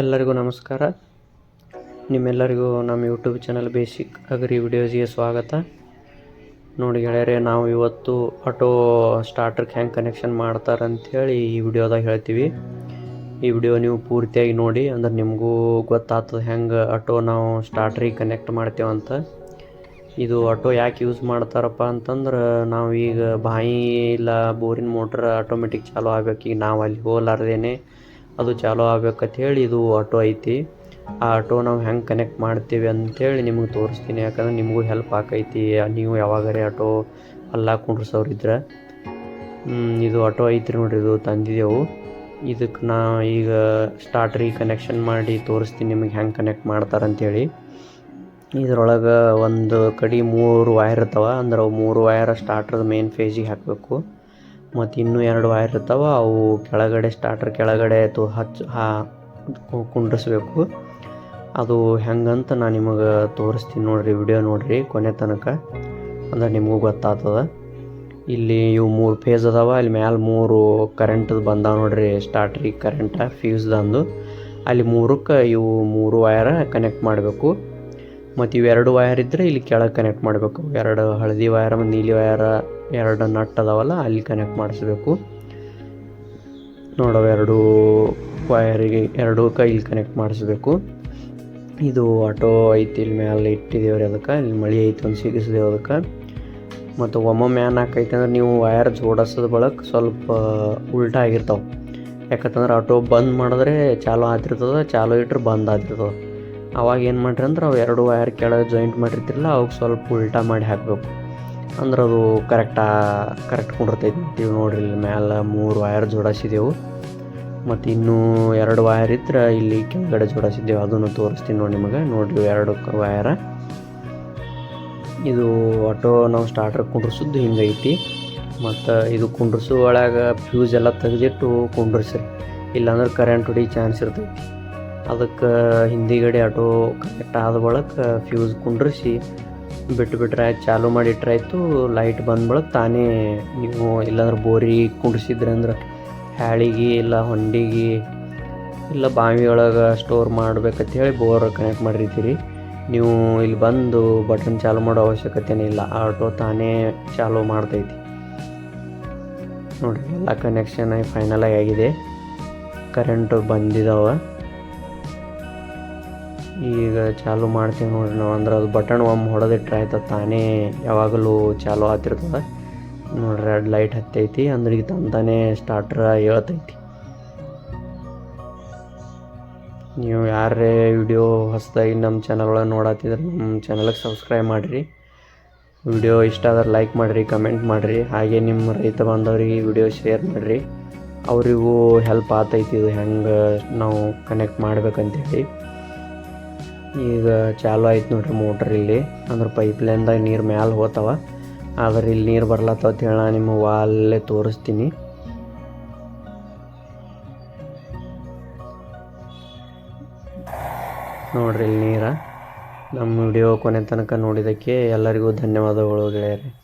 ಎಲ್ಲರಿಗೂ ನಮಸ್ಕಾರ. ನಿಮ್ಮೆಲ್ಲರಿಗೂ ನಮ್ಮ ಯೂಟ್ಯೂಬ್ ಚಾನಲ್ ಬೇಸಿಕ್ ಅಗ್ರಿ ವಿಡಿಯೋಸ್ಗೆ ಸ್ವಾಗತ. ನೋಡಿ ಗೆಳೆಯರೆ, ನಾವು ಇವತ್ತು ಆಟೋ ಸ್ಟಾರ್ಟರ್ಗೆ ಹೆಂಗೆ ಕನೆಕ್ಷನ್ ಮಾಡ್ತಾರೆ ಅಂಥೇಳಿ ಈ ವಿಡಿಯೋದಾಗ ಹೇಳ್ತೀವಿ. ಈ ವಿಡಿಯೋ ನೀವು ಪೂರ್ತಿಯಾಗಿ ನೋಡಿ, ಅಂದ್ರೆ ನಿಮಗೂ ಗೊತ್ತಾಗ್ತದೆ ಹೆಂಗೆ ಆಟೋ ನಾವು ಸ್ಟಾರ್ಟ್ರಿಗೆ ಕನೆಕ್ಟ್ ಮಾಡ್ತೇವಂತ ಇದು ಆಟೋ ಯಾಕೆ ಯೂಸ್ ಮಾಡ್ತಾರಪ್ಪ ಅಂತಂದ್ರೆ, ನಾವು ಈಗ ಬಾಯಿ ಇಲ್ಲ ಬೋರಿನ ಮೋಟ್ರ್ ಆಟೋಮೆಟಿಕ್ ಚಾಲೂ ಆಗ್ಬೇಕು. ಈಗ ನಾವು ಅಲ್ಲಿ ಹೋಲಾರ್ದೇನೆ ಅದು ಚಾಲೂ ಆಗ್ಬೇಕಂತ ಹೇಳಿ ಇದು ಆಟೋ ಐತಿ. ಆ ಆಟೋ ನಾವು ಹೆಂಗೆ ಕನೆಕ್ಟ್ ಮಾಡ್ತೀವಿ ಅಂತೇಳಿ ನಿಮಗೆ ತೋರಿಸ್ತೀನಿ. ಯಾಕಂದ್ರೆ ನಿಮಗೂ ಹೆಲ್ಪ್ ಆಕೈತಿ. ನೀವು ಯಾವಾಗಾರೆ ಆಟೋ ಅಲ್ಲ ಕುಂಡ್ರಸೋರಿದ್ರೆ ಇದು ಆಟೋ ಐತ್ರಿ ನೋಡ್ರಿ, ಇದು ತಂದಿದ್ದೆವು ಇದಕ್ಕೆ ನಾ ಈಗ ಸ್ಟಾರ್ಟ್ರಿಗೆ ಕನೆಕ್ಷನ್ ಮಾಡಿ ತೋರಿಸ್ತೀನಿ ನಿಮಗೆ ಹೆಂಗೆ ಕನೆಕ್ಟ್ ಮಾಡ್ತಾರಂತೇಳಿ ಇದ್ರೊಳಗೆ ಒಂದು ಕಡೆ ಮೂರು ವೈರ್ ಇರ್ತಾವೆ. ಅಂದ್ರೆ ಮೂರು ವೈರ್ ಸ್ಟಾರ್ಟ್ರದ ಮೇನ್ ಫೇಜಿಗೆ ಹಾಕಬೇಕು. ಮತ್ತು ಇನ್ನೂ ಎರಡು ವೈರ್ ಇರ್ತಾವೆ, ಅವು ಕೆಳಗಡೆ ಸ್ಟಾರ್ಟರ್ ಕೆಳಗಡೆ ತು ಹಚ್ಚ, ಹಾ ಕುಂಡ್ರಿಸ್ಬೇಕು. ಅದು ಹೆಂಗಂತ ನಾನು ನಿಮಗೆ ತೋರಿಸ್ತೀನಿ ನೋಡಿರಿ ವಿಡಿಯೋ ನೋಡಿರಿ ಕೊನೆ ತನಕ. ಅಂದ್ರೆ ನಿಮಗೂ ಗೊತ್ತಾಗ್ತದೆ. ಇಲ್ಲಿ ಇವು ಮೂರು ಫೇಸ್ ಅದಾವ, ಅಲ್ಲಿ ಮ್ಯಾಲೆ ಮೂರು ಕರೆಂಟದು ಬಂದಾವ ನೋಡ್ರಿ ಸ್ಟಾರ್ಟ್ರಿ ಕರೆಂಟ ಫ್ಯೂಸ್ದಂದು ಅಲ್ಲಿ ಮೂರಕ್ಕೆ ಇವು ಮೂರು ವೈರ ಕನೆಕ್ಟ್ ಮಾಡಬೇಕು. ಮತ್ತು ಇವೆರಡು ವಯರ್ ಇದ್ದರೆ ಇಲ್ಲಿ ಕೆಳಗೆ ಕನೆಕ್ಟ್ ಮಾಡಬೇಕು. ಎರಡು ಹಳದಿ ವಯರ್ ಮತ್ತು ನೀಲಿ ವಯರ ಎರಡು ನಟ್ ಅದಾವಲ್ಲ, ಅಲ್ಲಿ ಕನೆಕ್ಟ್ ಮಾಡಿಸ್ಬೇಕು. ನೋಡೋ ಎರಡು ವಯರಿಗೆ ಎರಡು ಇಲ್ಲಿ ಕನೆಕ್ಟ್ ಮಾಡಿಸ್ಬೇಕು. ಇದು ಆಟೋ ಐತಿ, ಇಲ್ಲಿ ಮ್ಯಾಲೆ ಇಟ್ಟಿದ್ದೇವ್ರಿ ಅದಕ್ಕೆ, ಇಲ್ಲಿ ಮಳೆ ಐತಿ ಒಂದು ಸಿಗಿಸಿದೇವು ಅದಕ್ಕೆ. ಮತ್ತು ಒಮ್ಮೊಮ್ಮೆ ಏನಾಕೈತೆ ಆಕೈತೆ ಅಂದ್ರೆ ನೀವು ವಯರ್ ಜೋಡಿಸೋದ್ ಬಳಕ ಸ್ವಲ್ಪ ಉಲ್ಟಾ ಆಗಿರ್ತಾವೆ. ಯಾಕಂತಂದ್ರೆ ಆಟೋ ಬಂದ್ ಮಾಡಿದ್ರೆ ಚಾಲು ಆಗ್ತಿರ್ತದೆ, ಚಾಲು ಇಟ್ರೆ ಬಂದ್ ಆಗ್ತಿರ್ತದೆ. ಅವಾಗ ಏನು ಮಾಡ್ರಿ ಅಂದ್ರೆ ಅವು ಎರಡು ವೈರ್ ಕೆಳಗೆ ಜಾಯಿಂಟ್ ಮಾಡಿರ್ತಿರಲ್ಲ ಅವಾಗ ಸ್ವಲ್ಪ ಉಲ್ಟಾ ಮಾಡಿ ಹಾಕಬೇಕು. ಅಂದ್ರೆ ಅದು ಕರೆಕ್ಟಾ ಕರೆಕ್ಟ್ ಕುಂಡಿರ್ತೈತಿ ನೋಡ್ರಿ ಇಲ್ಲಿ ಮ್ಯಾಲೆ ಮೂರು ವಯರ್ ಜೋಡಿಸಿದೆವು. ಮತ್ತು ಇನ್ನೂ ಎರಡು ವಯರ್ ಇದ್ರೆ ಇಲ್ಲಿ ಕೆಳಗಡೆ ಜೋಡಿಸಿದ್ದೆವು ಅದನ್ನು ತೋರಿಸ್ತೀನಿ ನೋಡಿ ನಿಮಗೆ. ನೋಡ್ರಿ ಎರಡು ವಯರ ಇದು ಆಟೋ ನಾವು ಸ್ಟಾರ್ಟರ್ ಕುಂಡ್ರಿಸಿದ್ದು ಹಿಂಗೈತಿ. ಮತ್ತು ಇದು ಕುಂಡ್ರಿಸೋ ಒಳಗೆ ಫ್ಯೂಸ್ ಎಲ್ಲ ತೆಗೆದಿಟ್ಟು ಕುಂಡ್ರಿಸ್ರಿ. ಇಲ್ಲಾಂದ್ರೆ ಕರೆಂಟ್ ಹೊಡಿ ಚಾನ್ಸ್ ಇರ್ತೈತಿ. ಅದಕ್ಕೆ ಹಿಂದಿಗಡೆ ಆಟೋ ಕನೆಕ್ಟ್ ಆದ ಬಳಕ ಫ್ಯೂಸ್ ಕುಂಡ್ರಿಸಿ ಬಿಟ್ಟು ಬಿಟ್ರೆ ಚಾಲು ಮಾಡಿಟ್ರಾಯ್ತು ಲೈಟ್ ಬಂದ ಬಳಕ ತಾನೇ ನೀವು ಇಲ್ಲಾಂದ್ರೆ ಬೋರಿ ಕುಂಡ್ರಿಸಿದ್ರಿ ಅಂದ್ರೆ ಹ್ಯಾಳಿಗೆ ಇಲ್ಲ ಹೊಂಡಿಗೆ ಇಲ್ಲ ಬಾವಿ ಒಳಗೆ ಸ್ಟೋರ್ ಮಾಡ್ಬೇಕಂತ ಹೇಳಿ ಬೋರ್ ಕನೆಕ್ಟ್ ಮಾಡಿರ್ತೀರಿ. ನೀವು ಇಲ್ಲಿ ಬಂದು ಬಟನ್ ಚಾಲು ಮಾಡೋ ಅವಶ್ಯಕತೆನೇ ಇಲ್ಲ ಆಟೋ ತಾನೇ ಚಾಲು ಮಾಡ್ತೈತಿ. ನೋಡಿರಿ, ಎಲ್ಲ ಕನೆಕ್ಷನ್ ಫೈನಲಾಗಿ ಆಗಿದೆ. ಕರೆಂಟು ಬಂದಿದ್ದಾವೆ ಈಗ ಚಾಲು ಮಾಡ್ತೀವಿ ನೋಡ್ರಿ ನಾವು. ಅಂದ್ರೆ ಅದು ಬಟನ್ ಒಮ್ಮೆ ಹೊಡೆದಿಟ್ರೆ ಆಯ್ತು ತಾನೇ ಯಾವಾಗಲೂ ಚಾಲು ಆತಿರ್ತದೆ ನೋಡ್ರಿ ರೆಡ್ ಲೈಟ್ ಹತ್ತೈತಿ ಅಂದ್ರೆ ಈಗ ತಂತಾನೆ ಸ್ಟಾರ್ಟ್ರ ಹೇಳ್ತೈತಿ ನೀವು ಯಾರೇ ವಿಡಿಯೋ ಹೊಸದಾಗಿ ನಮ್ಮ ಚಾನಲ್ ಒಳಗೆ ನೋಡತ್ತಿದ್ರೆ ನಮ್ಮ ಚಾನಲ್ಗೆ ಸಬ್ಸ್ಕ್ರೈಬ್ ಮಾಡಿರಿ. ವಿಡಿಯೋ ಇಷ್ಟ ಆದ್ರೆ ಲೈಕ್ ಮಾಡಿರಿ ಕಮೆಂಟ್ ಮಾಡಿರಿ. ಹಾಗೆ ನಿಮ್ಮ ರೈತ ಬಾಂಧವರಿಗೆ ವಿಡಿಯೋ ಶೇರ್ ಮಾಡಿರಿ. ಅವರಿಗೂ ಹೆಲ್ಪ್ ಆತೈತಿ ಇದು ಹೆಂಗೆ ನಾವು ಕನೆಕ್ಟ್ ಮಾಡ್ಬೇಕಂತೇಳಿ. ಈಗ ಚಾಲು ಆಯ್ತು ನೋಡ್ರಿ ಮೋಟ್ರ್ ಇಲ್ಲಿ. ಅಂದ್ರೆ ಪೈಪ್ ಲೈನ್ದಾಗ ನೀರು ಮ್ಯಾಲೆ ಹೋತಾವ. ಆದ್ರೆ ಇಲ್ಲಿ ನೀರು ಬರ್ಲತ್ತವ ಹೇಳಿ ನಿಮ್ಮ ವಾಲ್ಲೇ ತೋರಿಸ್ತೀನಿ. ನೋಡ್ರಿ ಇಲ್ಲಿ ನೀರ. ನಮ್ಮ ವಿಡಿಯೋ ಕೊನೆ ತನಕ ನೋಡಿದ್ದಕ್ಕೆ ಎಲ್ಲರಿಗೂ ಧನ್ಯವಾದಗಳು ಗೆಳೆಯರೆ.